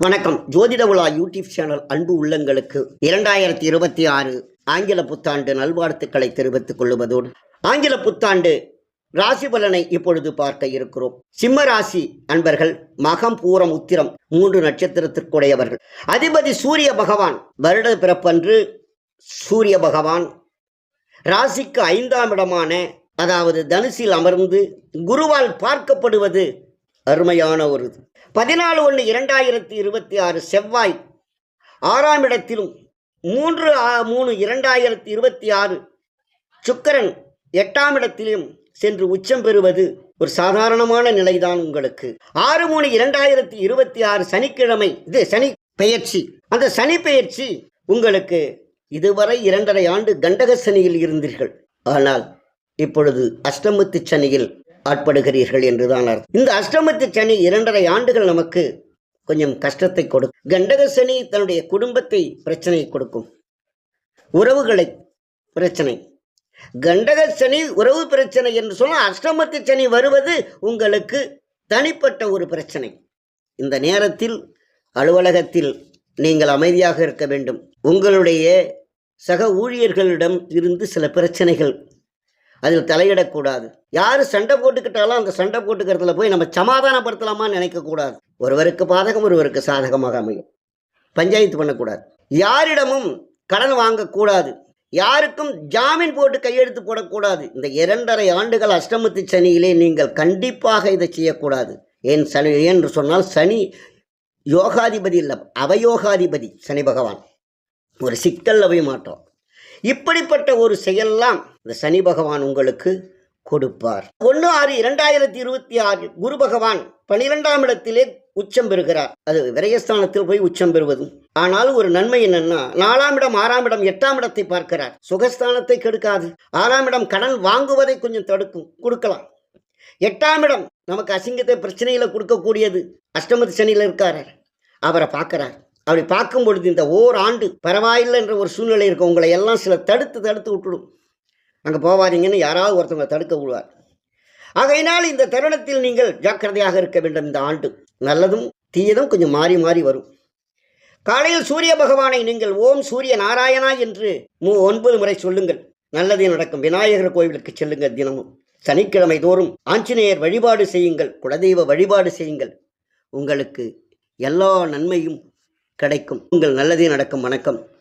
வணக்கம். ஜோதிட உலா யூடியூப் சேனல் அன்பு உள்ளங்களுக்கு இரண்டாயிரத்தி இருபத்தி ஆறு ஆங்கில புத்தாண்டு நல்வாழ்த்துக்களை தெரிவித்துக் கொள்வதோடு ஆங்கில புத்தாண்டு ராசி பலனை இப்பொழுது பார்க்க இருக்கிறோம். சிம்ம ராசி அன்பர்கள் மகம் பூரம் உத்திரம் மூன்று நட்சத்திரத்திற்குடையவர்கள். அதிபதி சூரிய பகவான் வருட பிறப்பன்று சூரிய பகவான். ராசிக்கு ஐந்தாம் இடமான அதாவது தனுசில் அமர்ந்து குருவால் பார்க்கப்படுவது அருமையான ஒரு இது. பதினாலு ஒன்று இரண்டாயிரத்தி இருபத்தி ஆறு செவ்வாய் ஆறாம் இடத்திலும் மூன்று மூணு இரண்டாயிரத்தி இருபத்தி ஆறு சுக்கரன் எட்டாம் இடத்திலும் சென்று உச்சம் பெறுவது ஒரு சாதாரணமான நிலைதான் உங்களுக்கு. ஆறு மூணு இரண்டாயிரத்தி இருபத்தி ஆறு சனிக்கிழமை இது சனி பெயர்ச்சி. அந்த சனி பெயர்ச்சி உங்களுக்கு இதுவரை இரண்டரை ஆண்டு கண்டக சனியில் இருந்தீர்கள். ஆனால் இப்பொழுது அஷ்டமத்து சனியில் ஆட்படுகிறீர்கள் என்றுதான் அர்த்தம். இந்த அஷ்டமத்து சனி இரண்டரை ஆண்டுகள் நமக்கு கொஞ்சம் கஷ்டத்தை கொடுக்கும். கண்டக சனி தன்னுடைய குடும்பத்தை பிரச்சனையை கொடுக்கும். உறவுகளை பிரச்சனை. கண்டக சனி உறவு பிரச்சனை என்று சொன்னால் அஷ்டமத்து சனி வருவது உங்களுக்கு தனிப்பட்ட ஒரு பிரச்சனை. இந்த நேரத்தில் அலுவலகத்தில் நீங்கள் அமைதியாக இருக்க வேண்டும். உங்களுடைய சக ஊழியர்களிடம் இருந்து சில பிரச்சனைகள் அதில் தலையிடக்கூடாது. யார் சண்டை போட்டுக்கிட்டாலும் அந்த சண்டை போட்டுக்கிறதுல போய் நம்ம சமாதானப்படுத்தலாமான்னு நினைக்கக்கூடாது. ஒருவருக்கு பாதகம் ஒருவருக்கு சாதகமாக அமையும். பஞ்சாயத்து பண்ணக்கூடாது. யாரிடமும் கடன் வாங்கக்கூடாது. யாருக்கும் ஜாமீன் போட்டு கையெழுத்து போடக்கூடாது. இந்த இரண்டரை ஆண்டுகள் அஷ்டமத்து சனியிலே நீங்கள் கண்டிப்பாக இதை செய்யக்கூடாது. ஏன் சனி என்று சொன்னால் சனி யோகாதிபதி இல்லை அவயோகாதிபதி சனி பகவான். ஒரு சிக்கல் அவை மாட்டோம். இப்படிப்பட்ட ஒரு செயல்லாம் இந்த சனி பகவான் உங்களுக்கு கொடுப்பார். ஒன்று ஆறு இரண்டாயிரத்தி இருபத்தி ஆறு குரு பகவான் பனிரெண்டாம் இடத்திலே உச்சம் பெறுகிறார். அது விரயஸ்தானத்தில் போய் உச்சம் பெறுவதும். ஆனால் ஒரு நன்மை என்னன்னா நாலாம் இடம் ஆறாம் இடம் எட்டாம் இடத்தை பார்க்கிறார். சுகஸ்தானத்தை கெடுக்காது. ஆறாம் இடம் கடன் வாங்குவதை கொஞ்சம் தடுக்கும். கொடுக்கலாம். எட்டாம் இடம் நமக்கு அசிங்கத்தை பிரச்சனைகளை கொடுக்கக்கூடியது. அஷ்டமதி சனியில் இருக்கார் அவரை பார்க்கறார். அப்படி பார்க்கும் பொழுது இந்த ஓர் ஆண்டு பரவாயில்லை என்ற ஒரு சூழ்நிலை இருக்கும். உங்களை எல்லாம் சில தடுத்து தடுத்து விட்டுடும். அங்கே போவாதீங்கன்னு யாராவது ஒருத்தவங்க தடுக்க விடுவார். ஆகையினால் இந்த தருணத்தில் நீங்கள் ஜாக்கிரதையாக இருக்க வேண்டும் இந்த ஆண்டு. நல்லதும் தீயதும் கொஞ்சம் மாறி மாறி வரும். காலையில் சூரிய பகவானை நீங்கள் ஓம் சூரிய நாராயணா என்று மூ ஒன்பது முறை சொல்லுங்கள். நல்லதே நடக்கும். விநாயகர் கோவிலுக்கு செல்லுங்கள் தினமும். சனிக்கிழமை தோறும் ஆஞ்சநேயர் வழிபாடு செய்யுங்கள். குலதெய்வ வழிபாடு செய்யுங்கள். உங்களுக்கு எல்லா நன்மையும் கிடைக்கும். உங்கள் நல்லதே நடக்கும். வணக்கம்.